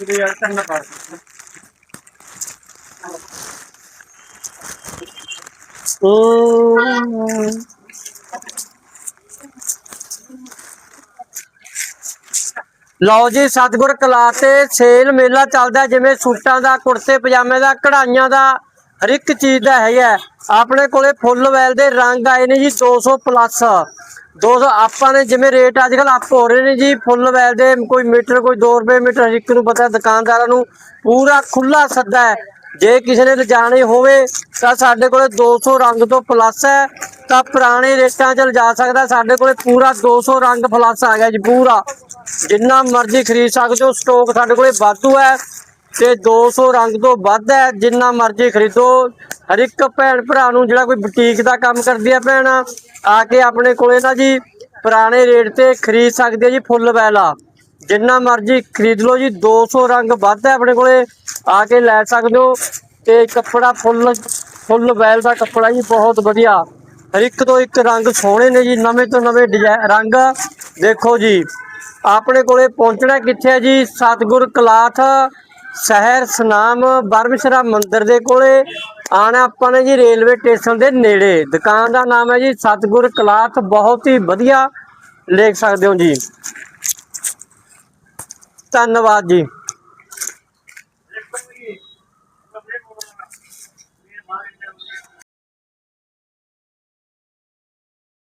ਇਹ ਯਾਰ ਚੰਗਾ ਪਾ ਲਓ ਜੀ, ਸਤਿਗੁਰ ਕਲਾ ਤੇ ਸੇਲ ਮੇਲਾ ਚੱਲਦਾ ਜਿਵੇਂ ਸੂਟਾਂ ਦਾ, ਕੁੜਤੇ, ਪਜਾਮੇ ਦਾ, ਕਢਾਈਆਂ ਦਾ। ਹਰ ਇੱਕ ਚੀਜ਼ ਦਾ ਹੈਗਾ। ਆਪਣੇ ਕੋਲੇ ਫੁੱਲ ਵੈਲ ਦੇ ਰੰਗ ਆਏ ਨੇ ਜੀ 200 ਪਲੱਸ 200 ਆਪਾਂ ਨੇ ਜਿਵੇਂ ਰੇਟ ਅੱਜ ਕੱਲ ਅਪ ਹੋ ਰਹੇ ਨੇ ਜੀ ਫੁੱਲ ਵੈਲ ਦੇ ਕੋਈ ਮੀਟਰ, ਕੋਈ 2 ਰੁਪਏ ਮੀਟਰ ਹਰ ਇੱਕ ਨੂੰ ਪਤਾ ਦੁਕਾਨਦਾਰਾਂ ਨੂੰ ਪੂਰਾ ਖੁੱਲਾ ਸੱਦਾ ਹੈ। ਜੇ ਕਿਸੇ ਨੇ ਲਿਜਾਣੇ ਹੋਵੇ ਤਾਂ ਸਾਡੇ ਕੋਲੇ 200 ਰੰਗ ਤੋਂ ਪਲੱਸ ਹੈ। ਤਾਂ ਪੁਰਾਣੇ ਰੇਟਾਂ 'ਚ ਲਿਜਾ ਸਕਦਾ, ਸਾਡੇ ਕੋਲੇ ਪੂਰਾ 200 ਰੰਗ ਪਲੱਸ ਆ ਗਿਆ ਜੀ, ਪੂਰਾ। ਜਿੰਨਾ ਮਰਜ਼ੀ ਖਰੀਦ ਸਕਦੇ ਹੋ ਸਟਾਕ ਸਾਡੇ ਕੋਲੇ ਵਾਧੂ ਹੈ। ਤੇ 200 ਰੰਗ ਤੋਂ ਵੱਧ ਹੈ, ਜਿੰਨਾ ਮਰਜ਼ੀ ਖਰੀਦੋ। ਹਰ ਇੱਕ ਭੈਣ ਭਰਾ ਨੂੰ ਜਿਹੜਾ ਕੋਈ ਬੁਟੀਕ ਦਾ ਕੰਮ ਕਰਦੀ ਹੈ ਭੈਣ, ਆ ਕੇ ਆਪਣੇ ਕੋਲੇ ਨਾ ਜੀ ਪੁਰਾਣੇ ਰੇਟ ਤੇ ਖਰੀਦ ਸਕਦੇ ਆ ਜੀ ਫੁੱਲ ਵੈਲਾ। ਜਿੰਨਾ ਮਰਜ਼ੀ ਖਰੀਦ ਲਓ ਜੀ 200 ਰੰਗ ਵੱਧ ਹੈ ਆਪਣੇ ਕੋਲੇ, ਆ ਕੇ ਲੈ ਸਕਦੇ ਹੋ। ਤੇ ਕੱਪੜਾ ਫੁੱਲ ਫੁੱਲ ਵੈਲ ਦਾ ਕੱਪੜਾ ਜੀ ਬਹੁਤ ਵਧੀਆ। ਹਰ ਇੱਕ ਤੋਂ ਇੱਕ ਰੰਗ ਸੋਹਣੇ ਨੇ ਜੀ, ਨਵੇਂ ਤੋਂ ਨਵੇਂ ਡਿਜ਼ਾਈਨ ਰੰਗ। ਦੇਖੋ ਜੀ, ਆਪਣੇ ਕੋਲੇ ਪਹੁੰਚਣਾ ਕਿੱਥੇ ਹੈ ਜੀ? ਸਤਗੁਰ ਕਲਾਥ ਸ਼ਹਿਰ ਸਨਾਮ ਬਰਮਸ਼ਰਾ ਮੰਦਿਰ ਦੇ ਕੋਲੇ ਆਣਾ ਆਪਾਂ ਨੇ ਜੀ ਰੇਲਵੇ ਸਟੇਸ਼ਨ ਦੇ ਨੇੜੇ। ਦੁਕਾਨ ਦਾ ਨਾਮ ਹੈ ਜੀ ਸਤਗੁਰ ਕਲਾਥ, ਬਹੁਤ ਹੀ ਵਧੀਆ। ਲਿਖ ਸਕਦੇ ਹੋ ਜੀ। ਧੰਨਵਾਦ ਜੀ।